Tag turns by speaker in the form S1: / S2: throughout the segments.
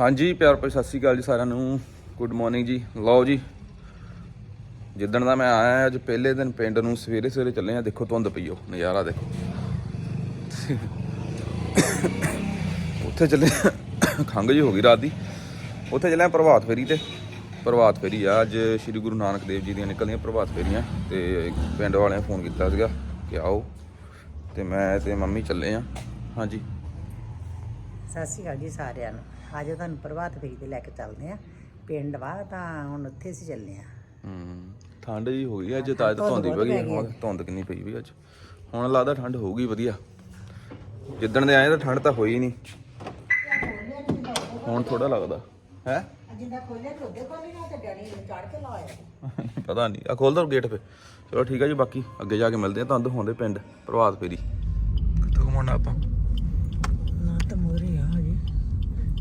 S1: ਹਾਂਜੀ, ਪਿਆਰ ਭਾਈ ਸਤਿ ਸ਼੍ਰੀ ਅਕਾਲ ਜੀ ਸਾਰਿਆਂ ਨੂੰ। ਗੁੱਡ ਮਾਰਨਿੰਗ ਜੀ। ਲਓ ਜੀ, ਜਿੱਦਣ ਦਾ ਮੈਂ ਆਇਆ, ਅੱਜ ਪਹਿਲੇ ਦਿਨ ਪਿੰਡ ਨੂੰ ਸਵੇਰੇ ਸਵੇਰੇ ਚੱਲੇ ਆ। ਦੇਖੋ, ਧੁੰਦ ਪਈ ਨਜ਼ਾਰਾ ਦੇਖੋ। ਉੱਥੇ ਚੱਲੇ ਖੰਗ ਜੀ ਹੋ ਗਈ ਰਾਤ ਦੀ। ਉੱਥੇ ਚੱਲੇ ਆ ਪ੍ਰਭਾਤ ਫੇਰੀ ਤੇ। ਪ੍ਰਭਾਤ ਫੇਰੀ ਆ। ਅੱਜ ਸ੍ਰੀ ਗੁਰੂ ਨਾਨਕ ਦੇਵ ਜੀ ਦੀਆਂ ਨਿਕਲਦੀਆਂ ਪ੍ਰਭਾਤ ਫੇਰੀਆਂ ਤੇ ਪਿੰਡ ਵਾਲਿਆਂ ਫੋਨ ਕੀਤਾ ਸੀਗਾ ਕਿ ਆਓ ਤੇ ਮੈਂ ਤੇ ਮੰਮੀ ਚੱਲੇ ਆ। ਹਾਂਜੀ।
S2: ਸਤਿ ਸ਼੍ਰੀ ਅਕਾਲ ਜੀ ਸਾਰਿਆਂ ਨੂੰ। ਅੱਜ ਤੁਹਾਨੂੰ ਪ੍ਰਭਾਤ ਫੇਰੀ ਤੇ ਲੈ ਕੇ ਚੱਲਦੇ ਆ ਪਿੰਡ ਵਾ ਤਾਂ ਹੁਣ ਉੱਥੇ ਅਸੀਂ ਚੱਲੇ ਆ
S1: ਹੂੰ ਠੰਡ ਜੀ ਹੋ ਗਈ ਅੱਜ ਤਾਂ ਅੱਜ ਧੁੰਦ ਹੀ ਪਈ ਹੁਣ ਧੁੰਦ ਕਿੰਨੀ ਪਈ ਵੀ ਅੱਜ। ਹੁਣ ਲੱਗਦਾ ਠੰਡ ਹੋਊਗੀ ਵਧੀਆ। ਜਿੱਦਣ ਦੇ ਆਏ ਤਾਂ ਠੰਡ ਤਾਂ ਹੋਈ ਨਹੀਂ। ਹੁਣ ਥੋੜਾ ਲੱਗਦਾ। ਹੈ?
S2: ਜਿੰਦਾ ਖੋਲਿਆ ਤੇ ਉਹਦੇ ਕੋਲ ਨਾ ਤੇ ਡੈਡੀ ਨੇ ਚੜ ਕੇ ਲਾਇਆ
S1: ਪਤਾ ਨਹੀਂ ਆ ਖੋਲ ਦੋ ਗੇਟ ਫੇ ਚਲੋ ਠੀਕ ਹੈ ਜੀ ਬਾਕੀ ਅੱਗੇ ਜਾ ਕੇ ਮਿਲਦੇ ਆ ਧੁੰਦ ਹੋਂਦੇ ਪਿੰਡ ਪ੍ਰਭਾਤ ਫੇਰੀ। ਕਿੱਥੋਂ ਆਪਾਂ
S2: ਨਾ ਤਾਂ ਮੋਰੇ ਆ ਹਜੇ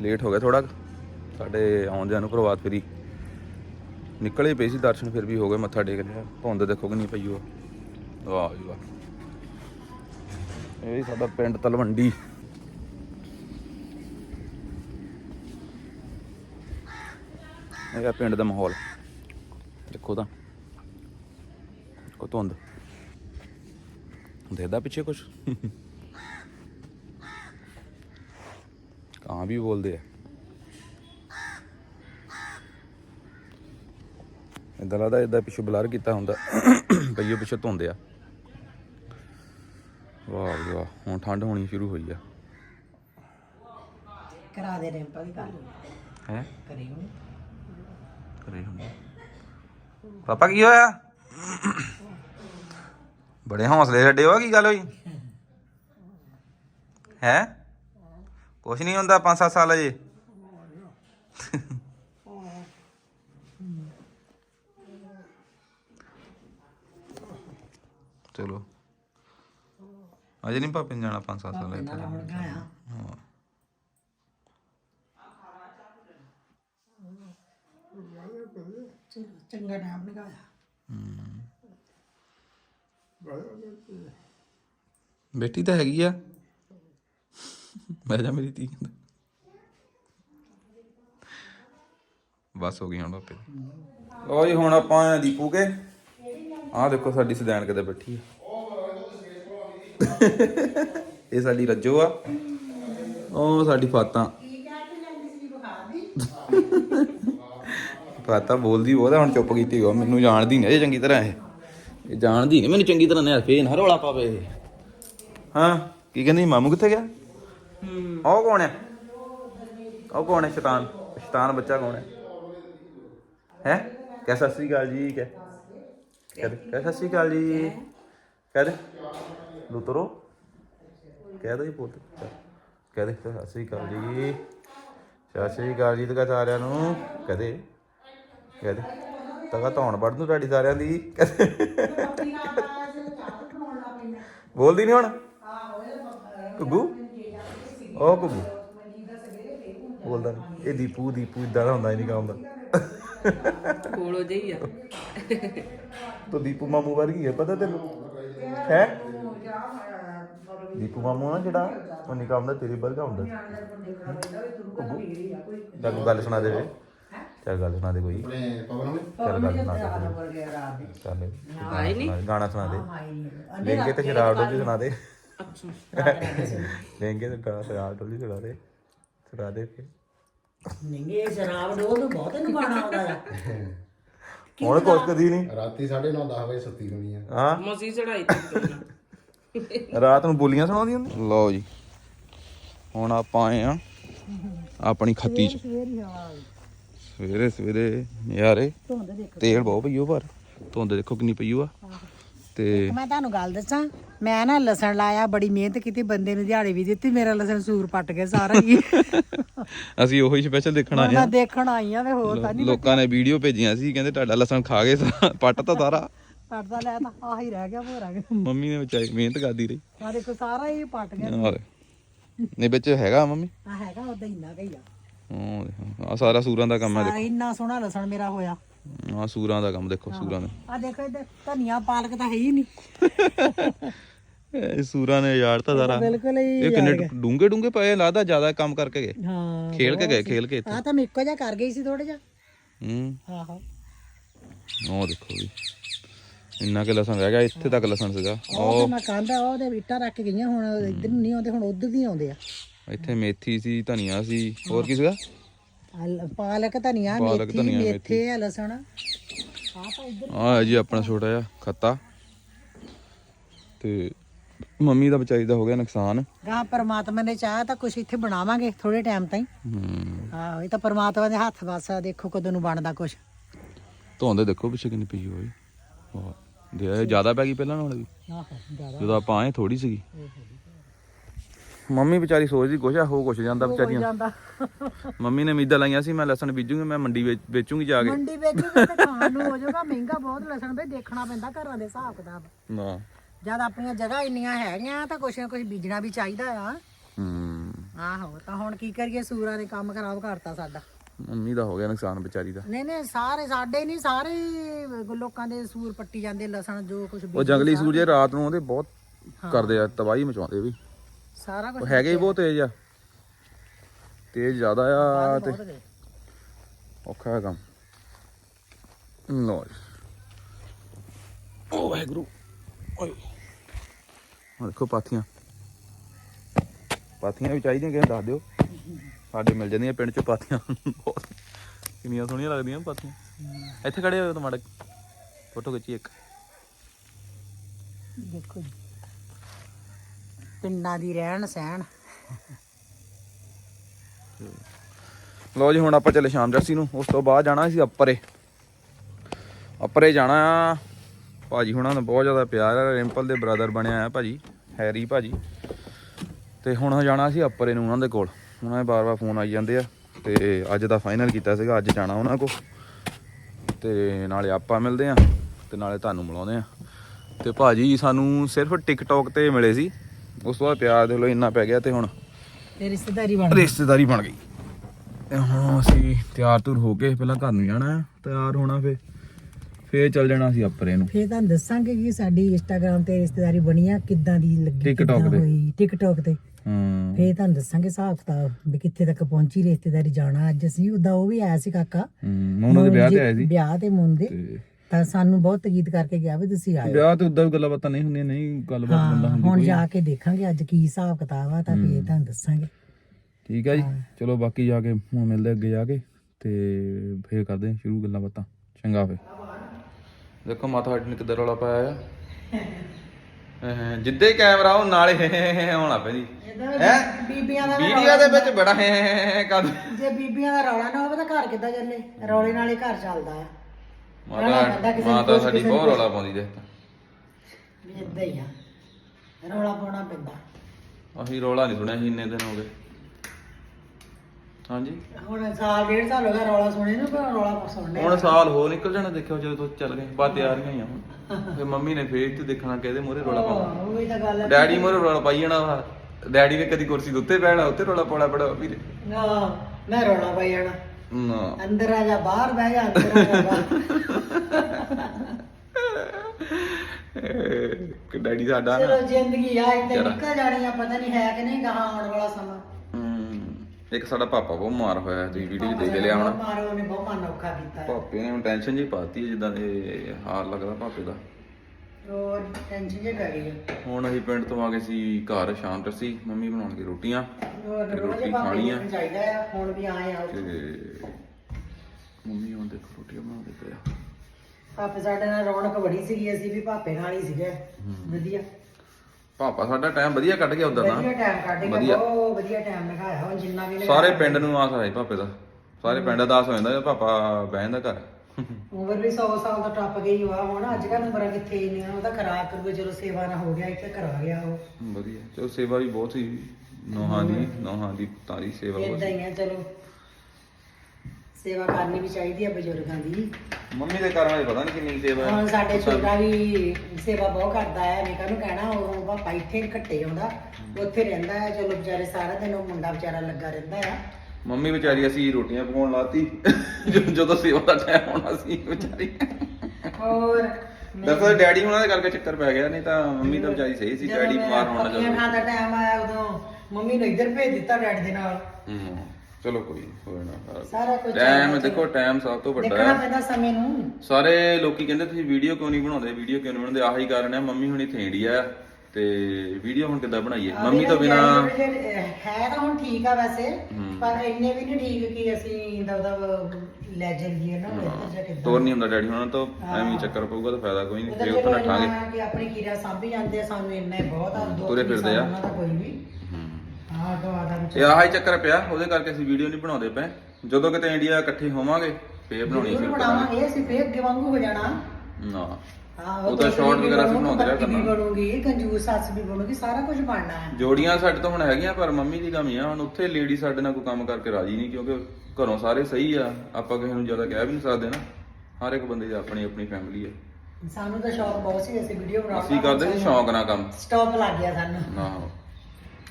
S1: ਲੇਟ ਹੋ ਗਿਆ ਥੋੜਾ ਸਾਡੇ ਆਉਂਦਿਆਂ ਨੂੰ ਪ੍ਰਭਾਤ ਫੇਰੀ ਨਿਕਲੇ ਪਏ ਸੀ ਦਰਸ਼ਨ, ਫਿਰ ਵੀ ਹੋ ਗਏ ਮੱਥਾ ਟੇਕ ਲਿਆ। ਧੁੰਦ ਦੇਖੋ ਕਿ ਨਹੀਂ ਪਈ ਉਹ। ਵਾਹ ਜੀ ਵਾਹ। ਇਹ ਸਾਡਾ ਪਿੰਡ ਤਲਵੰਡੀ। ਇਹ ਆ ਪਿੰਡ ਦਾ ਮਾਹੌਲ। ਦੇਖੋ ਤਾਂ। ਉਹ ਧੁੰਦ। ਦੇਖਦਾ ਪਿੱਛੇ ਕੁਛ। ਕਾਂ ਵੀ ਬੋਲਦੇ ਆ। ਇਦਾਂ ਲੱਗਦਾ ਇਦਾਂ ਪਿੱਛੇ ਬਲਰ ਕੀਤਾ ਹੁੰਦਾ ਪਈਓ ਪਿੱਛੇ ਧੁੰਦ ਆ। ਵਾਹ ਜੀ ਵਾਹ ਹੁਣ ਠੰਡ ਹੋਣੀ ਸ਼ੁਰੂ ਹੋਈ ਆ।
S2: ਕਰਾ ਦੇ ਰੈਂਪਾ ਵੀ ਕਰ
S1: ਹੈ?
S2: ਕਰੀ ਹੁਣ।
S1: ਕਰੇ ਹੁਣ। ਪਾਪਾ ਕੀ ਹੋਇਆ? ਬੜੇ ਹੌਸਲੇ ਛੱਡੇ ਹੋ ਕੀ ਗੱਲ ਹੋਈ? ਹੈ? ਕੁਛ ਨਹੀਂ ਹੁੰਦਾ 5-7 ਸਾਲ ਅਜੇ। ਚਲੋ। ਅਜੇ ਨਹੀਂ ਪਾਪੇ ਨੂੰ ਜਾਣਾ 5-7 ਸਾਲ ਇੱਥੇ।
S2: ਨਾਲ ਹੁਣ ਗਾਇਆ
S1: ਹਾਂ
S2: ਚਲੋ ਚੰਗਾ ਨਾਮ ਨਿਕਾਇਆ
S1: ਬੇਟੀ ਤਾਂ ਹੈਗੀ ਆ। ਮੈਂ ਜਾ ਮੇਰੀ ਧੀ ਕਹਿੰਦਾ ਬਸ ਹੋ ਗਈ ਹੁਣ ਬਾਪੇ ਲੋ ਜੀ, ਹੁਣ ਆਪਾਂ ਆ ਦੀਪੂ ਕੇ, ਆਹ ਦੇਖੋ ਸਾਡੀ ਸਦੈਣ ਕਿਤੇ ਬੈਠੀ ਆ। ਇਹ ਸਾਡੀ ਰੱਜੋ ਆ। ਉਹ ਸਾਡੀ ਫਾਤਾਂ। ਫਾਤਾ ਬੋਲਦੀ ਉਹਦਾ ਹੁਣ ਚੁੱਪ ਕੀਤੀ ਉਹ। ਮੈਨੂੰ ਜਾਣਦੀ ਨਹੀਂ ਇਹ ਚੰਗੀ ਤਰ੍ਹਾਂ ਇਹ। ਇਹ ਜਾਣਦੀ ਨਹੀਂ, ਮੈਨੂੰ ਚੰਗੀ ਤਰ੍ਹਾਂ ਨੇ ਫੇਰ ਨਾ ਰੌਲਾ ਪਾਵੇ ਹਾਂ, ਕੀ ਕਹਿੰਦੀ? ਮਾਮੂ ਕਿੱਥੇ ਗਿਆ? ਉਹ ਕੌਣ ਹੈ ਉਹ ਕੌਣ ਹੈ ਸ਼ੈਤਾਨ? ਸ਼ੈਤਾਨ ਬੱਚਾ ਕੌਣ ਹੈ ਹੈ? ਕਹਿ ਸਤਿ ਸ੍ਰੀ ਅਕਾਲ ਜੀ ਕਹਿ। ਕਹਿ ਸਤਿ ਸ੍ਰੀ ਅਕਾਲ ਜੀ। ਕਹਿ ਦੇ। ਲੁਤਰੋ ਕਹਿ ਦੋ ਜੀ ਪੁੱਤ। ਕਹਿ ਦੇ ਸਤਿ ਸ੍ਰੀ ਅਕਾਲ ਜੀ। ਸਤਿ ਸ੍ਰੀ ਅਕਾਲ ਜੀ ਤਕਾ ਸਾਰਿਆਂ ਨੂੰ। ਕਹਿ ਦੇ। ਕਹਿ ਦੇ। ਤਕਾ ਧੌਣ ਵੜ ਨੂੰ ਤੁਹਾਡੀ ਸਾਰਿਆਂ ਦੇ। ਬੋਲਦੀ ਨਹੀਂ ਹੁਣ? ਗੁੱਗੂ ਉਹ ਗੁੱਗੂ ਬੋਲਦਾ ਨੀ। ਇਹ ਦੀਪੂ ਦੀਪੂ ਇਦਾਂ ਦਾ ਹੁੰਦਾ ਹੀ ਨਹੀਂ ਕੰਮ ਦਾ।
S3: ਕੋਲੋ ਜਿਹੀ ਆ।
S1: ਤੋ ਦੀਪੂ ਮਾਮੂ ਵਰਗੀ ਹੈ ਪਤਾ ਤੈਨੂੰ? ਹੈ? ਦੀਪੂ ਮਾਮੂ ਨਾ ਜਿਹੜਾ ਉਹ ਨਹੀਂ ਕੰਮ ਦਾ ਤੇਰੇ ਵਰਗਾ ਹੁੰਦਾ। ਚੱਲ ਕੋਈ ਗੱਲ ਸੁਣਾ ਦੇ ਵੇ ਚੱਲ ਗੱਲ ਸੁਣਾ ਦੇ ਕੋਈ। ਚੱਲ ਗੱਲ ਸੁਣਾ ਦੇ ਚੱਲ
S3: ਆਈ ਨਹੀਂ
S1: ਗਾਣਾ ਸੁਣਾ ਦੇ। ਲਹਿੰਗੇ ਤੇ ਸ਼ਰਾਬ ਸੁਣਾ ਦੇ। ਲਹਿੰਗੇ ਤੇ ਗਾਣਾ ਸ਼ਰਾਬ ਡੋਲੀ ਸੁਣਾ ਦੇ ਸੁਣਾ ਦੇ ਫਿਰ।
S2: ਨਹੀਂ ਇਹ ਸ਼ਰਾਬ ਡੋਲ ਨੂੰ ਬਹੁਤ ਨਿਭਾਣਾ ਆਉਂਦਾ ਆ।
S1: ਹੁਣ ਕੁਛ ਕਦੀ ਨਹੀਂ।
S4: ਰਾਤੀ 9:30 10 ਵਜੇ ਸੁੱਤੀ ਹੋਣੀ ਆ।
S1: ਹਾਂ।
S3: ਮਸੀ ਚੜਾਈ ਤੇ
S1: ਰਾਤ ਨੂੰ ਬੋਲੀਆਂ ਸੁਣਾਉਂਦੀਆਂ ਨੇ ਲਓ ਜੀ ਹੁਣ ਆਪਾਂ ਆਏ ਆ ਆਪਣੀ ਖੱਤੀ ਚ। ਸਵੇਰੇ ਸਵੇਰੇ ਯਾਰੇ ਤੇਲ ਬਹੁਤ ਪਈਓ ਪਰ। ਧੁੰਦ ਦੇਖੋ ਕਿੰਨੀ ਪਈ ਆ। ਤੇ
S2: ਮੈਂ ਤੁਹਾਨੂੰ ਗੱਲ ਦੱਸਾਂ ਮੈਂ ਨਾ ਲਸਣ ਲਾਇਆ ਬੜੀ ਮਿਹਨਤ ਕੀਤੀ ਬੰਦੇ ਨੂੰ ਦਿਹਾੜੀ ਵੀ ਦਿੱਤੀ ਮੇਰਾ ਲਸਣ ਸੂਰ ਪੱਟ ਗਿਆ ਸਾਰਾ ਹੀ।
S1: ਅਸੀਂ ਉਹੀ ਸਪੈਸ਼ਲ ਦੇਖਣ ਆਏ
S2: ਮੈਂ
S1: ਆ।
S2: ਦੇਖਣ ਆਈ ਆ ਵੇ ਹੋਰ ਤਾਂ ਨਹੀਂ
S1: ਲੋਕਾਂ ਨੇ ਵੀਡੀਓ ਭੇਜੀਆਂ ਸੀ ਕਹਿੰਦੇ ਤੁਹਾਡਾ ਲਸਣ ਖਾ ਗਏ ਪੱਟ ਤਾਂ ਸਾਰਾ।
S2: ਪੱਟਦਾ ਲੈ ਤਾਂ ਆਹੀ ਰਹਿ ਗਿਆ ਭੋਰਾ ਗਿਆ।
S1: ਮੰਮੀ ਨੇ ਵਿਚਾਰੀ ਮਿਹਨਤ ਕਰਦੀ ਰਹੀ।
S2: ਆ ਦੇਖੋ ਸਾਰਾ ਹੀ ਪੱਟ ਗਿਆ।
S1: ਨਹੀਂ ਵਿੱਚ ਹੈਗਾ ਮੰਮੀ?
S2: ਆ ਹੈਗਾ ਉਦਾਂ ਇੰਨਾ ਕਈ ਆ।
S1: ਆ ਸਾਰਾ ਸੂਰਾਂ ਦਾ ਕੰਮ ਹੈ
S2: ਸਾਰਾ ਇੰਨਾ ਸੋਹਣਾ ਲਸਣ ਮੇਰਾ ਹੋਇਆ।
S1: ਆ ਸੂਰਾਂ ਦਾ ਕੰਮ ਦੇਖੋ ਸੂਰਾਂ ਦਾ।
S2: ਆ ਦੇਖੋ ਇੱਧਰ ਧਨੀਆ ਪਾਲਕ ਤਾਂ ਹੈ ਹੀ ਨਹੀਂ।
S1: ਇਹ ਸੂਰਾਂ ਨੇ ਯਾਰ ਤਾਂ ਸਾਰਾ।
S2: ਬਿਲਕੁਲ ਹੀ
S1: ਇਹ ਕਿੰਨੇ ਡੂੰਗੇ ਡੂੰਗੇ ਪਏ ਲੱਗਦਾ ਜ਼ਿਆਦਾ ਕੰਮ ਕਰਕੇ ਗਏ।
S2: ਹਾਂ
S1: ਖੇਲ ਕੇ ਗਏ ਖੇਲ ਕੇ ਇੱਥੇ।
S2: ਆ ਤਾਂ ਮੈਂ ਇੱਕੋ ਜਿਹਾ ਕਰ ਗਈ ਸੀ ਥੋੜਾ ਜਿਹਾ।
S1: ਹੂੰ।
S2: ਆਹੋ।
S1: ਉਹ ਦੇਖੋ ਵੀ ਇੰਨਾ ਕਿ ਲਸਣ ਰਹਿ ਗਿਆ ਇੱਥੇ ਤੱਕ ਲਸਣ ਸੀਗਾ।
S2: ਉਹ ਮੈਂ ਕਾਂਦਾ ਉਹਦੇ ਇੱਟਾਂ ਰੱਖ ਗਈਆਂ ਹੁਣ ਇੱਧਰ ਨੂੰ ਨਹੀਂ ਆਉਂਦੇ ਹੁਣ ਉੱਧਰ ਦੀ ਆਉਂਦੇ ਆ।
S1: ਇੱਥੇ ਮੇਥੀ ਸੀ ਧਨੀਆ ਸੀ ਹੋਰ ਕੀ ਸੀਗਾ?
S2: ਆਹ ਪਾਲਕ ਧਨੀਆ
S1: ਪਾਲਕ,
S2: ਮੇਥੀ
S1: ਧਨੀਆ,
S2: ਮੇਥੇ ਆ ਲਸਣ ਆ ਤਾਂ ਇੱਧਰ
S1: ਆ ਹੈ ਜੀ ਆਪਣਾ ਛੋਟਾ ਜਿਹਾ ਖੱਤਾ। ਤੇ ਮੰਮੀ ਦਾ ਦਾ ਹੋ ਗਿਆ ਨੁਕਸਾਨ।
S2: ਗਾਂ ਪਰਮਾਤਮਾ ਨੇ ਚਾਹਿਆ ਤਾਂ ਕੁਝ ਇੱਥੇ ਬਣਾਵਾਂਗੇ ਥੋੜੇ ਟਾਈਮ ਤਾਈਂ।
S1: ਹੂੰ।
S2: ਆਹੋ ਇਹ ਤਾਂ ਪਰਮਾਤਮਾ ਦੇ ਹੱਥ ਵਸ ਦੇਖੋ ਕਦੋਂ ਨੂੰ ਬਣਦਾ ਕੁਝ
S1: ਧੋਂਦੇ ਦੇਖੋ ਪਿੱਛੇ ਕਿੰਨੀ ਪਈ ਹੋਈ। ਬਹੁਤ ਦੇ ਜ਼ਿਆਦਾ ਪੈ ਗਈ ਪਹਿਲਾਂ ਨਾਲੋਂ ਵੀ।
S2: ਆਹੋ ਜ਼ਿਆਦਾ।
S1: ਜਦੋਂ ਆਪਾਂ ਆਏ ਥੋੜੀ ਸੀਗੀ। ਮੰਮੀ ਵਿਚਾਰੀ ਸੋਚਦੀ ਕੁਛ ਆ ਹੋ ਕੁਛ ਜਾਂਦਾ ਵਿਚਾਰੀਆਂ
S2: ਜਾਂਦਾ।
S1: ਮੰਮੀ ਨੇ ਉਮੀਦਾਂ ਲਾਈਆਂ ਸੀ ਮੈਂ ਲਸਣ ਬੀਜੂਗੀ ਮੈਂ ਮੰਡੀ ਵਿੱਚ ਵੇਚੂਗੀ ਜਾ ਕੇ।
S2: ਮੰਡੀ ਵਿੱਚ ਵੀ ਤਾਂ ਖਾਣ ਨੂੰ ਹੋ ਜਾਊਗਾ ਮਹਿੰਗਾ ਬਹੁਤ ਲਸਣ ਵੀ ਦੇਖਣਾ ਪੈਂਦਾ ਘਰਾਂ ਦੇ ਹਿਸਾਬ ਕਿਤਾਬ।
S1: ਨਾ।
S2: ਜਦ ਆਪਣੀਆਂ ਜਗ੍ਹਾ ਇੰਨੀਆਂ ਹੈਗੀਆਂ ਤਾਂ ਕੁਛ ਨਾ ਕੁਛ ਬੀਜਣਾ ਵੀ ਚਾਹੀਦਾ ਆ।
S1: ਹੂੰ।
S2: ਆਹੋ ਤਾਂ ਹੁਣ ਕੀ ਕਰੀਏ ਸੂਰਾਂ ਨੇ ਕੰਮ ਖਰਾਬ ਕਰਤਾ ਸਾਡਾ।
S1: ਮੰਮੀ ਦਾ ਹੋ ਗਿਆ ਨੁਕਸਾਨ ਵਿਚਾਰੀ ਦਾ।
S2: ਨਹੀਂ ਨਹੀਂ ਸਾਰੇ ਸਾਡੇ ਨਹੀਂ ਸਾਰੇ ਹੀ ਲੋਕਾਂ ਦੇ ਸੂਰ ਪੱਟੀ ਜਾਂਦੇ ਲਸਣ ਜੋ
S1: ਉਹ ਜੰਗਲੀ ਸੂਰਜੇ ਰਾਤ ਨੂੰ ਬਹੁਤ ਕਰਦੇ ਆ ਤਬਾਹੀ ਮਚਾਉਂਦੇ ਵੀ।
S2: ਸਾਰਾ
S1: ਉਹ
S2: ਕੁਝ
S1: ਹੈਗੇ ਹੀ ਬਹੁਤ ਤੇਜ਼ ਆ। ਤੇਜ਼ ਜ਼ਿਆਦਾ ਆ ਤੇ ਔਖਾ ਹੈ ਕੰਮ। ਲੋ ਓ ਵਾਹਿਗੁਰੂ। ਓਏ। ਆਹ ਦੇਖੋ ਪਾਥੀਆਂ। ਪਾਥੀਆਂ ਵੀ ਚਾਹੀਦੀਆਂ ਕਿਹਨੂੰ ਦੱਸ ਦਿਓ। ਸਾਡੇ ਮਿਲ ਜਾਂਦੀਆਂ ਪਿੰਡ ਚ ਪਾਥੀਆਂ। ਬਹੁਤ। ਕਿੰਨੀਆਂ ਸੋਹਣੀਆਂ ਲੱਗਦੀਆਂ ਪਾਥੀਆਂ। ਇੱਥੇ ਖੜੇ ਹੋਏ ਤੁਹਾਡੇ। ਫੋਟੋ ਖਿੱਚੀ ਇੱਕ।
S2: ਦੇਖੋ ਜੀ। ਪਿੰਡਾਂ ਦੀ ਰਹਿਣ ਸਹਿਣ।
S1: ਲੋ ਜੀ, ਹੁਣ ਆਪਾਂ ਚੱਲੇ ਸ਼ਾਮ ਜਰਸੀ ਨੂੰ। ਉਸ ਤੋਂ ਬਾਅਦ ਜਾਣਾ ਸੀ ਅਪਰੇ। ਅੱਪਰੇ ਜਾਣਾ ਆ। ਭਾਜੀ ਹੁਣਾਂ ਦਾ ਬਹੁਤ ਜ਼ਿਆਦਾ ਪਿਆਰ ਹੈ ਰਿੰਪਲ ਦੇ ਬ੍ਰਦਰ ਬਣਿਆ ਆ ਭਾਜੀ, ਹੈਰੀ ਭਾਜੀ। ਤੇ ਹੁਣ ਜਾਣਾ ਸੀ ਅਪਰੇ ਨੂੰ ਉਹਨਾਂ ਦੇ ਕੋਲ। ਉਹਨਾਂ ਦੇ ਬਾਰ-ਬਾਰ ਫੋਨ ਆਈ ਜਾਂਦੇ ਆ। ਤੇ ਅੱਜ ਦਾ ਫਾਈਨਲ ਕੀਤਾ ਸੀਗਾ, ਅੱਜ ਜਾਣਾ ਉਹਨਾਂ ਕੋਲ। ਤੇ ਨਾਲੇ ਆਪਾਂ ਮਿਲਦੇ ਆ ਤੇ ਨਾਲੇ ਤੁਹਾਨੂੰ ਮਿਲਾਉਂਦੇ ਆ। ਤੇ ਭਾਜੀ, ਸਾਨੂੰ ਸਿਰਫ ਟਿਕਟੌਕ ਤੇ ਮਿਲੇ ਸੀ। ਉਸ ਤੋਂ ਬਾਅਦ ਪਿਆਰ ਦੇ ਲੋ ਇੰਨਾ ਪੈ ਗਿਆ ਤੇ ਹੁਣ
S2: ਤੇ ਰਿਸ਼ਤੇਦਾਰੀ ਬਣ
S1: ਰਿਸ਼ਤੇਦਾਰੀ ਬਣ ਗਈ। ਤੇ ਹੁਣ ਅਸੀਂ ਤਿਆਰ ਤੁਰ ਹੋ ਕੇ ਪਹਿਲਾਂ ਘਰ ਨੂੰ ਜਾਣਾ ਹੈ ਤਿਆਰ ਹੋਣਾ ਫੇ ਫੇਰ ਚੱਲ ਜਾਣਾ ਸੀ ਅੱਪਰੇ ਨੂੰ।
S2: ਫੇਰ ਤੁਹਾਨੂੰ ਦੱਸਾਂਗੇ ਕਿ ਸਾਡੀ ਇੰਸਟਾਗ੍ਰam ਤੇ ਰਿਸ਼ਤੇਦਾਰੀ ਬਣੀ ਆ ਕਿੱਦਾਂ ਦੀ ਲੱਗੀ ਕਿੱਦਾਂ
S1: ਤੇ।
S2: ਹੋਈ ਟਿਕਟੌਕ ਤੇ।
S1: ਹੂੰ।
S2: ਫੇਰ ਤੁਹਾਨੂੰ ਦੱਸਾਂਗੇ ਹਿਸਾਬ ਕਿਤਾਬ ਵੀ ਕਿੱਥੇ ਤੱਕ ਪਹੁੰਚੀ ਰਿਸ਼ਤੇਦਾਰੀ ਜਾਣਾ ਅੱਜ ਅਸੀਂ ਉਦਾਂ ਉਹ ਵੀ ਆਇਆ ਸੀ ਕਾਕਾ।
S1: ਹੂੰ ਉਹਨਾਂ ਦੇ ਵਿਆਹ ਤੇ ਆਏ ਸੀ।
S2: ਵਿਆਹ ਤੇ
S1: ਤੇ
S2: ਤਾਂ ਸਾਨੂੰ ਬਹੁਤ ਤਕੀਦ ਕਰਕੇ ਗਿਆ ਵੀ ਤੁਸੀਂ ਆਇਓ।
S1: ਵਿਆਹ ਤੇ ਉਦਾਂ ਵੀ ਗੱਲਾਂ ਬਾਤਾਂ ਨਹੀਂ ਹੁੰਦੀਆਂ ਨਹੀਂ ਗੱਲਬਾਤ ਬੰਦਾ
S2: ਹਾਂ
S1: ਹੁੰਦੀ
S2: ਹੁਣ
S1: ਕੋਈ।
S2: ਜਾ ਕੇ ਦੇਖਾਂਗੇ ਅੱਜ ਕੀ ਹਿਸਾਬ ਕਿਤਾਬ ਆ ਤਾਂ ਫੇਰ ਤੁਹਾਨੂੰ ਦੱਸਾਂਗੇ।
S1: ਠੀਕ ਹੈ ਜੀ। ਚਲੋ ਬਾਕੀ ਜਾ ਕੇ ਹੁਣ ਮਿਲਦੇ ਅੱਗੇ ਜਾ ਕੇ ਤੇ ਫੇਰ ਕਰਦੇ ਹਾਂ ਸ਼ੁਰੂ ਗੱਲਾਂ ਬਾਤਾਂ। ਚੰਗਾ ਫੇ ਦੇਖੋ ਮਾਤਾ ਹੱਟ ਨੇ ਰੌਲਾ ਪਾਇਆ ਆ। ਜਿੱਦੇ ਕੈਮਰਾ ਉਹ ਨਾਲੇ ਹੋਣਾ ਪੈਂਦੀ ਹੈ?
S2: ਬੀਬੀਆਂ ਦਾ
S1: ਵੀਡੀਓ ਦੇ ਵਿੱਚ ਬੜਾ ਕਰ।
S2: ਜੇ ਬੀਬੀਆਂ ਦਾ ਰੌਲਾ ਨਾ ਹੋਵੇ ਤਾਂ ਘਰ ਕਿੱਦਾਂ ਚੱਲੇ? ਰੌਲੇ ਨਾਲ ਹੀ ਘਰ ਚੱਲਦਾ ਆ।
S1: ਮਾਤਾ ਮਾਤਾ ਸਾਡੀ ਬਹੁਤ ਰੌਲਾ ਪਾਉਂਦੀ ਦੇਖ ਤਾਂ।
S2: ਵੀ ਇਦਾਂ ਹੀ ਆ ਰੌਲਾ ਪਾਉਣਾ ਪੈਂਦਾ।
S1: ਅਸੀਂ ਰੌਲਾ ਨਹੀਂ ਸੁਣਿਆ ਸੀ ਇੰਨੇ ਦਿਨ ਹੋ ਗਏ। ਹਾਂਜੀ?
S2: ਹੁਣ ਸਾਲ ਡੇਢ ਸਾਲ ਹੋ ਗਿਆ ਰੌਲਾ ਸੁਣੇ ਨੂੰ ਪਰ ਰੌਲਾ ਸੁਣਨੇ
S1: ਹੁਣ ਸਾਲ ਹੋ ਨਿਕਲ ਜਾਣਾ ਦੇਖਿਓ ਜਦੋਂ ਤੋਂ ਚੱਲ ਗਏ ਬਾਅਦ ਤਿਆਰੀਆਂ ਹੀ ਆ ਹੁਣ। ਫਿਰ ਮੰਮੀ ਨੇ ਫੇਰ ਤੇ ਦੇਖਣਾ ਕਿਹਦੇ ਮੂਹਰੇ ਰੌਲਾ ਪਾਉਣਾ।
S2: ਉਹ ਵੀ ਤਾਂ ਗੱਲ ਹੈ
S1: ਡੈਡੀ ਮੂਹਰੇ ਰੌਲਾ ਪਾਈ ਜਾਣਾ ਵਾ। ਡੈਡੀ ਨੇ ਕਦੀ ਕੁਰਸੀ ਦੇ ਉੱਤੇ ਬਹਿਣਾ ਉੱਤੇ ਰੌਲਾ ਪਾਉਣਾ ਬੜਾ ਵੀਰੇ।
S2: ਨਾ ਮੈਂ ਰੌਲਾ ਪਾਈ ਜਾਣਾ।
S1: ਨਾ
S2: ਅੰਦਰ ਆ ਜਾ ਬਾਹਰ ਬਹਿ ਜਾ ਅੰਦਰ ਆ ਜਾ ਬਾਹਰ
S1: ਕਿ ਡੈਡੀ ਸਾਡਾ ਨਾ।
S2: ਚਲੋ ਜ਼ਿੰਦਗੀ ਆ ਇੱਥੇ ਨਿਕਲ ਜਾਣੀ ਆ ਪਤਾ ਨਹੀਂ ਹੈ ਕਿ ਨਹੀਂ ਗਾਹਾਂ ਆਉਣ ਵਾਲਾ ਸਮਾਂ।
S1: ਹਮ, ਇੱਕ ਸਾਡਾ ਪਾਪਾ ਬਹੁਤ ਮਾਰ ਹੋਇਆ ਤੁਸੀਂ ਵੀਡੀਓ ਦੇਖ ਲਿਆ ਹੋਣਾ।
S2: ਮਾਰੋ ਨੇ ਬਹੁਤ ਮਨ ਔਖਾ ਕੀਤਾ। ਹੈ।
S1: ਪਾਪੇ ਨੇ ਹੁਣ ਟੈਨਸ਼ਨ ਜੀ ਪਾਤੀ ਜਿੱਦਾਂ ਦੇ ਹਾਰ ਲੱਗਦਾ ਪਾਪੇ ਦਾ।
S2: ਹੋਰ ਟੈਨਸ਼ਨ ਜੇ ਪੈ ਗਈ ਆ।
S1: ਹੁਣ ਅਸੀਂ ਪਿੰਡ ਤੋਂ ਆ ਗਏ ਸੀ ਘਰ ਸ਼ਾਮ ਤੱਕ ਸੀ ਮੰਮੀ ਬਣਾਉਣਗੇ ਰੋਟੀਆਂ
S2: ਹੋਰ ਰੋਜ਼
S1: ਰੋਟੀ ਖਾਣੀ ਆ
S2: ਨੂੰ ਚਾਹੀਦਾ ਆ ਹੁਣ ਵੀ ਆਏ ਆ
S1: ਤੇ ਮੰਮੀ ਹੁਣ ਦੇਖੋ ਰੋਟੀਆਂ ਬਣਾਉਂਦੇ ਪਏ ਆ।
S2: ਪਾਪੇ ਸਾਡੇ ਨਾਲ ਰੌਣਕ ਬੜੀ ਸੀਗੀ ਅਸੀਂ ਵੀ ਪਾਪੇ ਨਾਲ ਹੀ ਸੀਗੇ। ਵਧੀਆ।
S1: ਪਾਪਾ ਸਾਡਾ ਟਾਈਮ ਵਧੀਆ ਕੱਢ ਗਿਆ ਉਧਰ
S2: ਵਧੀਆ
S1: ਨਾ
S2: ਟਾਈਮ ਕੱਢ ਕੇ
S1: ਵਧੀਆ।
S2: ਬਹੁਤ ਵਧੀਆ ਟਾਈਮ ਲਗਾਇਆ ਹੁਣ ਜਿੰਨਾ ਵੀ ਲਗਾਇਆ।
S1: ਸਾਰੇ ਪਿੰਡ ਨੂੰ ਆਸ ਆਈ ਪਾਪੇ ਦਾ। ਸਾਰੇ ਪਿੰਡ ਦਾ ਦਾਸ ਹੋ ਜਾਂਦਾ ਜੇ ਪਾਪਾ ਬਹਿ ਜਾਂਦਾ ਘਰ।
S2: ਉਮਰ ਵੀ 100 ਸਾਲ ਦਾ ਟੱਪ ਗਈ ਵਾ ਹੁਣ ਅੱਜ ਕੱਲ੍ਹ ਉਮਰਾਂ ਕਿੱਥੇ ਨੇ ਉਹਦਾ ਖਰਾਬ ਕਰੂਗਾ ਚਲੋ ਸੇਵਾ ਨਾ ਹੋ ਗਿਆ ਇੱਥੇ ਕਰਾ ਗਿਆ ਉਹ।
S1: ਵਧੀਆ ਚਲੋ ਸੇਵਾ ਵੀ ਬਹੁਤ ਸੀ ਨੋਹਾਂ ਦੀ ਨੋਹਾਂ ਦੀ ਤਾਰੀ ਸੇਵਾ ਬਹੁਤ
S2: ਇਦਾਂ
S1: ਸੀ
S2: ਹੀ ਆ ਚਲੋ। ਸੇਵਾ ਕਰਨੀ ਵੀ ਚਾਹੀਦੀ ਆ ਬਜ਼ੁਰਗਾਂ ਦੀ।
S1: ਮੰਮੀ ਦੇ ਘਰ ਵਾਲੇ ਪਤਾ ਨਹੀਂ ਕਿੰਨੀ ਸੇਵਾ ਹੈ।
S2: ਹੁਣ ਸਾਡੇ ਛੋਟਾ ਵੀ ਸੇਵਾ ਬਹੁਤ ਕਰਦਾ ਹੈ ਮੈਂ ਕਹਿੰਦਾ ਕਹਿਣਾ ਉਹ ਪਾਪਾ ਇੱਥੇ ਘੱਟੇ ਆਉਂਦਾ ਉੱਥੇ ਰਹਿੰਦਾ ਹੈ ਚਲੋ ਵਿਚਾਰੇ ਸਾਰਾ ਦਿਨ ਉਹ ਮੁੰਡਾ ਵਿਚਾਰਾ ਲੱਗਾ ਰਹਿੰਦਾ ਆ।
S1: ਮੰਮੀ ਵਿਚਾਰੀ ਅਸੀਂ ਰੋਟੀਆਂ ਪਕਾਉਣ ਲਾਤੀ। ਜਦੋਂ- ਜਦੋਂ ਸੇਵਾ ਦਾ ਟਾਈਮ ਹੋਣਾ ਸੀ ਵਿਚਾਰੀ।
S2: ਹੋਰ
S1: ਦੱਸੋ ਡੈਡੀ ਹੁਣਾਂ ਦੇ ਕਰਕੇ ਚੱਕਰ ਪੈ ਗਿਆ ਨਹੀਂ ਤਾਂ ਮੰਮੀ ਤਾਂ ਵਿਚਾਰੀ ਸਹੀ ਸੀ ਡੈਡੀ ਬਿਮਾਰ ਹੋਣਾ
S2: ਜਦੋਂ। ਖਾਣ ਦਾ ਟਾਈਮ ਆਇਆ ਉਦੋਂ ਮੰਮੀ ਨੂੰ ਇੱਧਰ ਭੇਜ ਦਿੱਤਾ ਡੈਡ ਦੇ ਨਾਲ।
S1: ਹੂੰ ਚਲੋ ਕੋਈ ਨੀ, ਹੋਏ ਨਾ
S2: ਸਾਰਾ ਕੁਝ
S1: ਟਾਈਮ ਦੇਖੋ ਟਾਈਮ ਸਭ ਤੋਂ ਵੱਡਾ
S2: ਦੇਖਣਾ
S1: ਹੈ।
S2: ਪੈਂਦਾ ਸਮੇਂ ਨੂੰ।
S1: ਸਾਰੇ ਲੋਕੀ ਕਹਿੰਦੇ ਤੁਸੀਂ ਵੀਡੀਓ ਕਿਉਂ ਨਹੀਂ ਬਣਾਉਂਦੇ? ਵੀਡੀਓ ਕਿਉਂ ਨਹੀਂ ਬਣਾਉਂਦੇ? ਆਹੀ ਕਾਰਨ ਹੈ ਮੰਮੀ ਹੁਣੀ ਇੱਥੇ ਇੰਡੀਆ ਆ। ਤੇ ਵੀਡੀਓ ਹੁਣ ਕਿੱਦਾਂ ਬਣਾਈਏ। ਮੰਮੀ ਤੋਂ ਬਿਨਾ
S2: ਹੈ ਤਾਂ ਹੁਣ ਠੀਕ ਆ ਵੈਸੇ ਪਰ ਇੰਨੇ ਵੀ ਨਹੀਂ ਠੀਕ ਕਿ ਅਸੀਂ ਦਵਦਵ ਲੈ ਜਾਈਏ ਨਾ ਇੱਧਰ ਜਾ ਕਿੱਦਾਂ?
S1: ਤੋਰ ਨਹੀਂ ਹੁੰਦਾ ਡੈਡੀ ਹੁਣਾਂ ਤੋਂ ਐਵੇਂ ਚੱਕਰ ਪਊਗਾ ਤਾਂ ਫਾਇਦਾ ਕੋਈ ਨਹੀਂ ਫੇਰ ਉੱਥੇ ਨੱਠਾਂਗੇ
S2: ਕਿ ਆਪਣੀ ਕੀੜਾ ਸਾਂਭੀ ਜਾਂਦੇ ਆ, ਸਾਨੂੰ ਇੰਨਾ ਹੀ ਬਹੁਤ ਆ ਦੋ
S1: ਤੁਰੇ ਫਿਰਦੇ ਆ।
S2: ਕੋਈ ਵੀ। ਹਾਂ। ਦਾ
S1: ਇਹ ਆਹੀ ਚੱਕਰ ਪਿਆ ਉਹਦੇ ਕਰਕੇ ਅਸੀਂ ਵੀਡੀਓ ਨਹੀਂ ਬਣਾਉਂਦੇ ਪਏ। ਜਦੋਂ ਕਿਤੇ ਇੰਡੀਆ ਇਕੱਠੇ ਹੋਵਾਂਗੇ ਫੇਰ ਬਣਾਉਣੀ ਸ਼ੁਰੂ ਕਰਾਂਗੇ।
S2: ਅਸੀਂ ਫੇਰ ਅੱਗੇ ਵਾਂਗੂ ਹੋ ਜਾਣਾ।
S1: ਨਾ। ਉਹ ਤਾਂ
S2: ਵੀ
S1: ਵਗੈਰਾ ਅਸੀਂ ਬਣਾਉਂਦੇ ਰਿਹਾ ਕਰਨਾ।
S2: ਬਣੂਗੀ? ਕੰਜੂਸ ਸੱਸ ਵੀ ਬਣੂਗੀ ਸਾਰਾ ਕੁਝ ਬਣਨਾ ਹੈ।
S1: ਜੋੜੀਆਂ ਸਾਡੇ ਤੋਂ ਹੁਣ ਹੈਗੀਆਂ ਪਰ ਮੰਮੀ ਦੀ ਕਮੀ ਆ। ਹੁਣ ਉੱਥੇ ਲੇਡੀ ਸਾਡੇ ਨਾਲ ਕੋਈ ਕੰਮ ਕਰਕੇ ਰਾਜੀ ਨਹੀਂ ਕਿਉਂਕਿ ਘਰੋਂ ਸਾਰੇ ਸਹੀ ਆ। ਆਪਾਂ ਕਿਸੇ ਨੂੰ ਜ਼ਿਆਦਾ ਕਹਿ ਵੀ ਨਹੀਂ ਸਕਦੇ ਨਾ। ਹਰ ਇੱਕ ਬੰਦੇ ਦੀ ਆਪਣੀ ਆਪਣੀ ਫੈਮਿਲੀ ਆ।
S2: ਸਾਨੂੰ ਤਾਂ ਸ਼ੌਕ ਬਹੁਤ ਸੀ ਅਸੀਂ ਵੀਡੀਓ ਬਣਾਉਣਾ
S1: ਅਸੀਂ ਕਰਦੇ ਸੀ ਸ਼ੌਂਕ ਨਾਲ ਕੰਮ।
S2: ਸਟਾਪ ਲੱਗ ਗਿਆ ਸਾਨੂੰ।
S1: ਨਾ।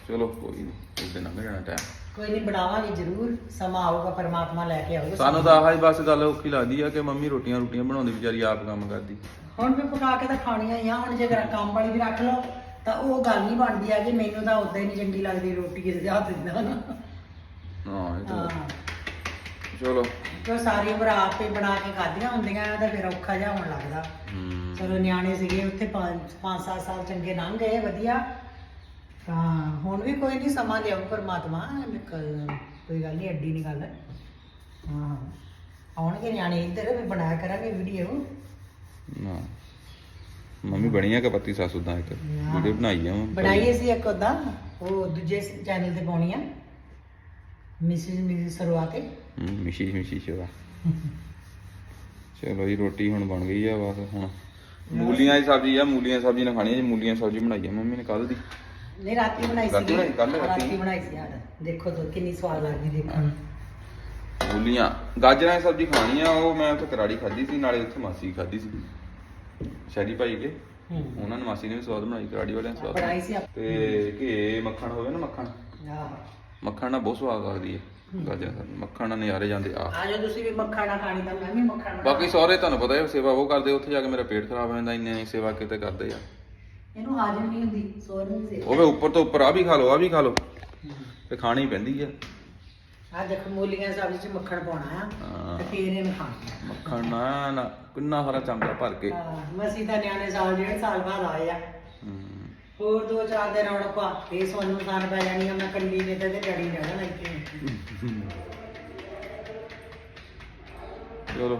S1: ਚਲੋ ਕੋਈ ਨਹੀਂ ਦਿਨ ਲੰਘ ਜਾਣਾ ਟਾਈਮ
S2: ਕੋਈ ਨਹੀਂ ਬਣਾਵਾਂਗੇ ਜ਼ਰੂਰ ਸਮਾਂ ਆਊਗਾ ਪਰਮਾਤਮਾ ਲੈ ਕੇ ਆਊਗਾ
S1: ਸਾਨੂੰ ਤਾਂ ਆਹ ਹੀ ਬਸ ਗੱਲ ਔਖੀ ਲੱਗਦੀ ਆ ਕਿ ਮੰਮੀ ਰੋਟੀਆਂ ਰੋਟੀਆਂ ਬਣਾਉਂਦੀ ਵਿਚਾਰੀ ਆਪ ਕੰਮ ਕਰਦੀ।
S2: ਹੁਣ ਵੀ ਪਕਾ ਕੇ ਤਾਂ ਖਾਣੀਆਂ ਹੀ ਆ ਹੁਣ ਜੇ ਕੰਮ ਵਾਲੀ ਵੀ ਰੱਖ ਲਓ ਤਾਂ ਉਹ ਗੱਲ ਨਹੀਂ ਬਣਦੀ ਆ ਕਿ ਮੈਨੂੰ ਤਾਂ ਉਦਾਂ ਹੀ ਨਹੀਂ ਚੰਗੀ ਲੱਗਦੀ ਰੋਟੀ ਦੇ ਹੱਥ ਦਿੰਦਾ ਨਾ
S1: ਹਾਂ ਇਹ ਤਾਂ
S2: ਹਾਂ।
S1: ਚਲੋ।
S2: ਜੋ ਸਾਰੀ ਉਮਰ ਆਪ ਬਣਾ ਕੇ ਖਾਧੀਆਂ ਹੁੰਦੀਆਂ ਤਾਂ ਫਿਰ ਔਖਾ ਜਿਹਾ ਹੋਣ ਲੱਗਦਾ। ਚਲੋ ਨਿਆਣੇ ਸੀਗੇ ਉੱਥੇ 5-7 ਸਾਲ ਚੰਗੇ ਲੰਘ ਗਏ ਵਧੀਆ। ਤਾਂ ਹੁਣ ਵੀ ਕੋਈ ਨਹੀਂ ਸਮਾਂ ਲਿਆਉ ਪਰਮਾਤਮਾ ਕੋਈ ਗੱਲ ਨਹੀਂ ਐਡੀ ਨਹੀਂ ਗੱਲ। ਹਾਂ ਆਉਣਗੇ ਨਿਆਣੇ ਇੱਧਰ ਵੀ ਬਣਾਇਆ ਕਰਾਂਗੇ ਵੀਡੀਓ
S1: ਨਾ ਮੰਮੀ ਬਣੀ ਆ ਕਿ ਪੱਤੀ ਸੱਸ ਉਦਾਂ ਇੱਕ। ਵੀਡੀਓ ਬਣਾਈ ਆ
S2: ਬਣਾਈਏ ਸੀ ਇੱਕ ਉਦਾਂ ਉਹ ਦੂਜੇ ਚੈਨਲ ਤੇ ਪਾਉਣੀ ਆ। ਮਿਸਿਸ ਮਿਸਿਸ ਸਰਵਾ ਤੇ।
S1: ਹੂੰ ਮਿਸ਼ੀ ਮਿਸ਼ੀ ਸ਼ਵਾ ਚਲੋ ਜੀ ਰੋਟੀ ਹੁਣ ਬਣ ਗਈ ਆ ਬਸ ਹੁਣ। ਮੂਲੀਆਂ ਦੀ ਸਬਜ਼ੀ ਆ ਮੂਲੀਆਂ ਦੀ ਸਬਜ਼ੀ ਨਾਲ ਖਾਣੀ ਆ ਜੀ ਮੂਲੀਆਂ ਦੀ ਸਬਜ਼ੀ ਬਣਾਈ ਆ ਮੰਮੀ ਨੇ ਕੱਲ ਦੀ।
S2: ਨਹੀਂ ਰਾਤੀ ਬਣਾਈ
S1: ਰਾਤੀ
S2: ਸੀ
S1: ਬਣਾਈ, ਕੱਲ੍ਹ ਰਾਤੀ।
S2: ਰਾਤੀ। ਬਣਾਈ ਸੀ ਯਾਰ ਦੇਖੋ ਤੋ ਕਿੰਨੀ ਸਵਾਦ ਲੱਗਦੀ ਦੇਖਣ ਨੂੰ।
S1: ਮੂਲੀਆਂ ਗਾਜਰਾਂ ਦੀ ਸਬਜ਼ੀ ਖਾਣੀ ਆ ਉਹ ਮੈਂ ਉੱਥੇ ਕਰਾੜੀ ਖਾਧੀ ਸੀ ਨਾਲੇ ਉੱਥੇ ਮਾਸੀ ਖਾਧੀ ਸੀ। ਸ਼ੈਰੀ ਭਾਈ ਕੇ
S2: ਹੂੰ।
S1: ਉਹਨਾਂ ਨੇ ਮਾਸੀ ਨੇ ਵੀ ਸਵਾਦ ਬਣਾਈ ਕਰਾੜੀ ਵਾਲਿਆਂ ਨੇ ਸਵਾਦ
S2: ਬਣਾਈ ਸੀ
S1: ਬਣਾਈ। ਤੇ ਘੇ ਮੱਖਣ ਹੋਵੇ ਨਾ ਮੱਖਣ?
S2: ਆਹ।
S1: ਮੱਖਣ ਨਾਲ ਬਹੁਤ ਸਵਾਦ ਲੱਗਦੀ ਹੈ ਗਾਜਰਾਂ ਦੀ। ਮੱਖਣ ਨਾਲ ਨਜ਼ਾਰੇ ਜਾਂਦੇ ਆ
S2: ਆ ਜਾਓ ਤੁਸੀਂ ਵੀ ਮੱਖਣਾ ਖਾਣੀ ਤਾਂ ਮੈਂ ਵੀ ਮੱਖਣਾ
S1: ਬਾਕੀ ਸਾਰੇ ਤੁਹਾਨੂੰ ਪਤਾ ਹੈ ਸੇਵਾ ਉਹ ਕਰਦੇ ਉੱਥੇ ਜਾ ਕੇ ਮੇਰਾ ਪੇਟ ਖਰਾਬ ਹੋ ਜਾਂਦਾ ਇੰਨੀ ਸੇਵਾ ਕਿਤੇ ਕਰਦੇ ਆ।
S2: ਇਹਨੂੰ ਹਾਜ਼ਮ ਨਹੀਂ ਹੁੰਦੀ ਸੋਰ ਨਹੀਂ ਸੀ
S1: ਉਹ ਵੀ ਉੱਪਰ ਤੋਂ ਉੱਪਰ ਆ ਵੀ ਖਾ ਲਓ ਆ ਵੀ ਖਾ ਲਓ। ਤੇ ਖਾਣੀ ਪੈਂਦੀ ਆ।
S2: ਆ ਦੇਖੋ ਮੂਲੀਆਂ ਸਬਜ਼ੀ ਚ ਮੱਖਣ ਪਾਉਣਾ ਆ
S1: ਹਾਂ।
S2: ਤੇ ਫੇਰ ਇਹਨੂੰ ਖਾਣਾ।
S1: ਮੱਖਣ ਨਾ ਨਾ ਕਿੰਨਾ ਸਾਰਾ ਚਮਚਾ ਭਰ ਕੇ।
S2: ਹਾਂ ਮਸੀ ਤਾਂ ਨਿਆਣੇ ਸਾਲ ਡੇਢ ਸਾਲ ਬਾਅਦ ਆਏ ਆ।
S1: ਹਮ,
S2: ਹੋਰ ਦੋ ਚਾਰ ਦਿਨ ਰੌਣਕ ਪਾ ਫੇਰ ਸੋਨੂੰ ਸਾਨ ਪੈ ਜਾਣੀ ਆ ਮੈਂ ਕੱਲੀ ਨੇ ਤੇ ਡੈਡੀ ਰਹਿਣਾ ਲੈ ਕੇ
S1: ਚਲੋ।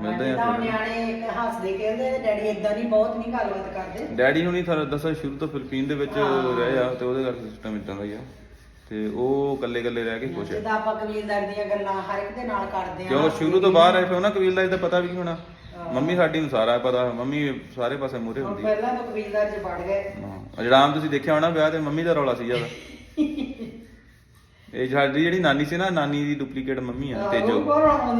S1: ਮਿਲਦੇ
S2: ਤਾਂ
S1: ਆ ਫਿਰ।
S2: ਨਿਆਣੇ ਇੱਕ ਹੱਸਦੇ ਖੇਡਦੇ ਤੇ ਡੈਡੀ ਇਦਾਂ ਨਹੀਂ ਬਹੁਤ ਨਹੀਂ ਗੱਲਬਾਤ ਕਰਦੇ।
S1: ਡੈਡੀ ਹੁਣੀ ਤੁਹਾਨੂੰ ਦੱਸਾਂ ਸ਼ੁਰੂ ਤੋਂ ਫਿਲੀਪੀਨ ਦੇ ਵਿੱਚ ਰਹੇ ਆ ਤੇ ਉਹਦੇ ਕਰਕੇ ਸਿਸਟਮ ਇਦਾਂ ਦਾ ਹੀ ਆ। ਤੇ ਉਹ ਇਕੱਲੇ ਇਕੱਲੇ ਰਹਿ ਕੇ ਖੁਸ਼ ਆ।
S2: ਜਿੱਦਾਂ ਆਪਾਂ ਕਬੀਲਦਾਰ ਦੀਆਂ ਗੱਲਾਂ ਹਰ ਇੱਕ ਦੇ ਨਾਲ ਕਰਦੇ ਆ
S1: ਕਿਉਂ? ਸ਼ੁਰੂ ਤੋਂ ਬਾਹਰ ਆਏ ਫਿਰ ਉਹਨਾਂ ਕਬੀਲਦਾਰੀ ਦਾ ਪਤਾ ਵੀ ਹੋਣਾ। ਮੰਮੀ ਸਾਡੀ ਨੂੰ ਸਾਰਾ ਪਤਾ ਮੰਮੀ ਸਾਰੇ ਪਾਸੇ ਮੂਰੇ
S2: ਹੁਣ
S1: ਹੁੰਦੀ
S2: ਪਹਿਲਾਂ ਤਾਂ ਕਬੀਲਦਾਰ ਚ ਵੜ ਗਏ।
S1: ਹਾਂ। ਅਜੜਾਮ ਤੁਸੀਂ ਦੇਖਿਆ ਹੋਣਾ ਵਿਆਹ ਤੇ ਮੰਮੀ ਦਾ ਰੌਲਾ ਸੀ ਜ਼ਿਆਦਾ ਇਹ ਸਾਡੀ ਜਿਹੜੀ ਨਾਨੀ ਸੀ ਨਾ ਨਾਨੀ ਦੀ ਡੁਪਲੀਕੇਟ ਮੰਮੀ ਆ ਤੇਜੋ।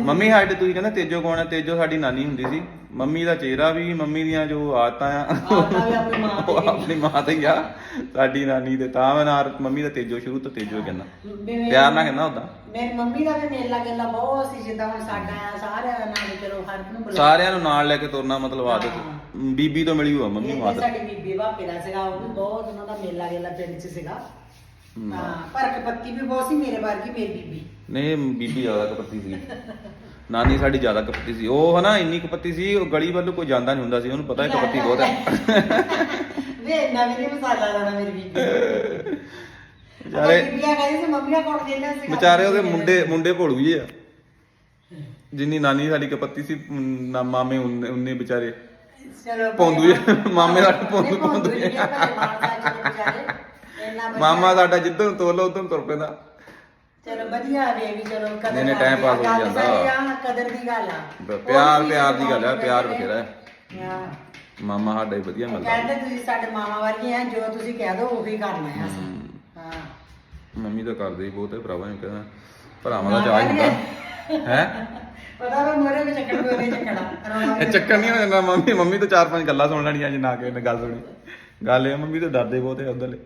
S1: ਮੰਮੀ ਸਾਡੇ ਤੁਸੀਂ ਕਹਿੰਦਾ ਤੇਜੋ ਕੌਣ ਹੈ ਤੇਜੋ ਸਾਡੀ ਨਾਨੀ ਹੁੰਦੀ ਸੀ। ਮੰਮੀ ਦਾ ਚਿਹਰਾ ਵੀ ਮੰਮੀ ਦੀਆਂ ਜੋ ਆਦਤਾਂ ਆ
S2: ਆਪਣੀ ਮਾਂ
S1: ਉਹ
S2: ਤੇ
S1: ਆਪਣੀ ਮਾਂ ਤੇ ਹੀ ਆ। ਸਾਡੀ ਨਾਨੀ ਦੇ ਤਾਂ ਮੈਂ ਨਾਲ ਮੰਮੀ ਦਾ ਤੇਜੋ ਸ਼ੁਰੂ ਤੋਂ ਤੇਜੋ ਕਹਿੰਦਾ। ਪਿਆਰ ਨਾਲ ਕਹਿੰਦਾ ਉਦਾਂ
S2: ਮੇਰੀ ਮੰਮੀ ਦਾ ਵੀ ਮੇਲਾ ਗੱਲਾਂ ਬਹੁਤ ਸੀ ਜਿੱਦਾਂ ਹੁਣ ਸਾਡਾ ਆ ਸਾਰਿਆਂ ਨਾਲ ਚਲੋ ਹਰ ਨੂੰ ਬੁਲਾ
S1: ਸਾਰਿਆਂ ਨੂੰ ਨਾਲ ਲੈ ਕੇ ਤੁਰਨਾ ਮਤਲਬ ਆਦਤ। ਬੀਬੀ ਤੋਂ ਮਿਲੀ ਹੋਆ ਮੰਮੀ ਨੂੰ ਆਦਤ
S2: ਸਾਡੀ ਬੀਬੀ ਭਾਪੇ ਦਾ ਸੀਗਾ ਉਹ ਵੀ ਬਹੁਤ ਉਹਨਾਂ ਦਾ ਮੇਲਾ ਗੱਲਾਂ ਪਿੰਡ 'ਚ ਸੀਗਾ। ਹਾਂ ਪਰ ਕਪੱਤੀ ਵੀ ਬਹੁਤ ਸੀ ਮੇਰੇ ਵਰਗੀ ਮੇਰੀ ਬੀਬੀ।
S1: ਨਹੀਂ ਬੀਬੀ ਜ਼ਿਆਦਾ ਕਪੱਤੀ ਸੀ। ਨਾਨੀ ਸਾਡੀ ਜ਼ਿਆਦਾ ਕਪੱਤੀ ਸੀ। ਉਹ ਹਨਾ ਇੰਨੀ ਕਪੱਤੀ ਸੀ ਉਹ ਗਲੀ ਵੱਲੋਂ ਕੋਈ ਜਾਂਦਾ ਨਹੀਂ ਹੁੰਦਾ ਸੀ ਉਹਨੂੰ ਪਤਾ ਹੈ ਕਪੱਤੀ ਬਹੁਤ ਹੈ।
S2: ਵੇ ਵੀ ਨਹੀਂ ਮਸਾਲਾ ਲਾਣਾ ਮੇਰੀ ਬੀਬੀ।
S1: ਵਿਚਾਰੇ
S2: ਬੀਬੀਆਂ ਕਹਿੰਦੀ ਸੀ ਮੰਮੀਆਂ ਕੌਣ ਕਹਿੰਦਾ ਸੀ
S1: ਵਿਚਾਰੇ ਉਹਦੇ ਮੁੰਡੇ ਮੁੰਡੇ ਭੋਲੂ ਜਿਹੇ ਆ। ਜਿੰਨੀ ਨਾਨੀ ਸਾਡੀ ਕਪੱਤੀ ਸੀ ਨਾ ਮਾਮੇ ਉਨੇ ਵਿਚਾਰੇ।
S2: ਚਲੋ
S1: ਜਿਹੇ, ਮਾਮੇ ਦਾ ਭੌਂਦੂ-
S2: ਨਹੀਂ,
S1: ਮਾਮਾ ਸਾਡਾ ਜਿੱਧਰ ਤੋਲੋ ਉਧਰ ਤੁਰ ਪੈਂਦਾ।
S2: ਚਲੋ ਵਧੀਆ ਵੇ ਵੀ ਚਲੋ ਕਦਰ
S1: ਨਹੀਂ, ਨਹੀਂ, time pass ਹੋਈ ਜਾਂਦਾ।
S2: ਕਦਰ ਦੀ ਗੱਲ ਆ।
S1: ਪਿਆਰ ਪਿਆਰ ਦੀ ਗੱਲ ਹੈ ਪਿਆਰ ਬਥੇਰਾ ਹੈ।
S2: ਹਾਂ।
S1: ਮਾਮਾ ਸਾਡਾ ਹੀ ਵਧੀਆ ਮਿਲਦਾ।
S2: ਕਹਿੰਦੇ ਤੁਸੀਂ ਸਾਡੇ ਮਾਮਾ ਵਰਗੇ ਆ ਜੋ ਤੁਸੀਂ ਕਹਿ ਦੋ ਉਹੀ ਕਰਨਾ ਆ ਅਸੀਂ। ਹਾਂ।
S1: ਮੰਮੀ ਤਾਂ ਕਰਦੇ ਹੀ ਬਹੁਤ ਹੈ ਭਰਾਵਾਂ ਨੂੰ ਕਹਿੰਦਾ ਭਰਾਵਾਂ ਦਾ ਚਾਹ ਹੀ ਹੁੰਦਾ। ਹੈ?
S2: ਪਤਾ ਵਾ ਮੋਰੇ ਵਿੱਚ ਚੱਕਣ ਕੋਈ ਚੱਕਣਾ
S1: ਇਹ ਚੱਕਰ ਨਹੀਂ ਹੋ ਜਾਂਦਾ ਮੰਮੀ ਮੰਮੀ ਤੋਂ ਚਾਰ ਪੰਜ ਗੱਲਾਂ ਸੁਣ ਲੈਣੀਆਂ ਜੇ ਨਾ ਕਿਸੇ ਨੇ ਗੱਲ ਸੁਣੀ। ਗੱਲ ਇਹ ਆ, ਮੰਮੀ ਤਾਂ ਡਰਦੇ ਬਹੁਤ ਹੈ ਉਧਰਲੇ।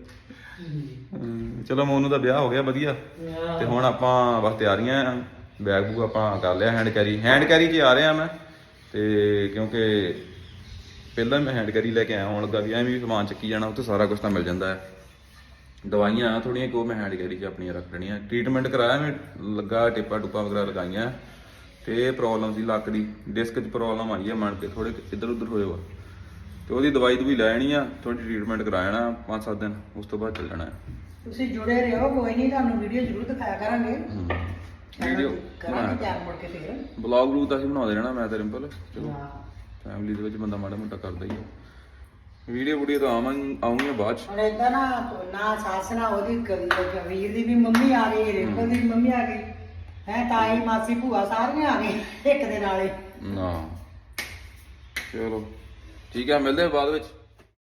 S1: ਚਲੋ ਮੋਨੂ ਦਾ ਵਿਆਹ ਹੋ ਗਿਆ ਵਧੀਆ। ਤੇ ਹੁਣ ਆਪਾਂ ਬਸ ਤਿਆਰੀਆਂ ਆ। ਬੈਗ ਬੂਗ ਆਪਾਂ ਕਰ ਲਿਆ ਹੈਂਡ ਕੈਰੀ ਹੈਂਡ ਕੈਰੀ 'ਚ ਆ ਰਿਹਾ ਮੈਂ। ਤੇ ਕਿਉਂਕਿ ਪਹਿਲਾਂ ਮੈਂ ਹੈਂਡ ਕੈਰੀ ਲੈ ਕੇ ਆਇਆ ਹੁਣ ਲੱਗਾ ਵੀ ਐਵੇਂ ਵੀ ਸਮਾਨ ਚੱਕੀ ਜਾਣਾ ਉੱਥੇ ਸਾਰਾ ਕੁਝ ਤਾਂ ਮਿਲ ਜਾਂਦਾ ਹੈ। ਦਵਾਈਆਂ ਥੋੜੀਆਂ ਕੋ ਮੈਂ ਹੈਂਡ ਕੈਰੀ 'ਚ ਆਪਣੀਆਂ ਰੱਖ ਲੈਣੀਆਂ। ਟ੍ਰੀਟਮੈਂਟ ਕਰਾਇਆ ਮੈਂ ਲੱਗਾ ਟਿੱਪਾ ਟੁੱਪਾ ਵਗੈਰਾ ਲਗਾਈਆਂ। ਤੇ ਇਹ ਪ੍ਰੋਬਲਮ ਸੀ ਲੱਕ ਦੀ। ਡਿਸਕ 'ਚ ਪ੍ਰੋਬਲਮ ਆਈ ਹੈ ਮਣ ਕੇ। ਥੋੜੇ ਇੱਧਰ ਉੱਧਰ ਹੋਏ ਵਾ ਤੇ ਉਹਦੀ ਦਵਾਈ ਦਵਾਈ ਲੈ ਆਣੀ ਆ ਥੋੜੀ ਟ੍ਰੀਟਮੈਂਟ ਕਰਾਇਣਾ 5-7 ਦਿਨ ਉਸ ਤੋਂ ਬਾਅਦ ਚੱਲ ਜਾਣਾ।
S2: ਤੁਸੀਂ ਜੁੜੇ ਰਹੋ ਕੋਈ ਨਹੀਂ ਤੁਹਾਨੂੰ ਵੀਡੀਓ ਜ਼ਰੂਰ ਦਿਖਾਇਆ ਕਰਾਂਗੇ।
S1: ਵੀਡੀਓ
S2: ਕਰਾਂਗੇ ਤਿਆਰ ਮੁੜ ਕੇ ਫੇਰ।
S1: ਬਲੌਗ ਬਲੂਗ ਤਾਂ ਅਸੀਂ ਬਣਾਉਂਦੇ ਰਹਿਣਾ ਮੈਂ ਤੇ ਰਿੰਪਲ। ਚਲੋ। ਫੈਮਿਲੀ ਦੇ ਵਿੱਚ ਬੰਦਾ ਮਾੜਾ ਮੋਟਾ ਕਰਦਾ ਹੀ ਹੈ ਵੀਡੀਓ ਵੀਡੀਓ ਤਾਂ ਆਵਾਂ ਆਉਂਗੀਆਂ ਬਾਅਦ ਚ।
S2: ਹੁਣ ਏਦਾਂ ਨਾ ਨਾ ਸੱਸ ਨਾ ਉਹਦੀ ਕ- ਵੀਰ ਦੀ ਵੀ ਮੰਮੀ ਆ ਗਈ ਰਿੰਪਲ ਦੀ ਮੰਮੀ ਆ ਗਈ। ਹੈ ਤਾਈ ਮਾਸੀ ਭੂਆ ਸਾਰੀਆਂ ਆ ਗਏ ਇੱਕ ਦੇ ਨਾਲੇ।
S1: ਨਾ। ਚਲੋ। ਠੀਕ ਹੈ ਮਿਲਦੇ ਬਾਅਦ ਵਿੱਚ।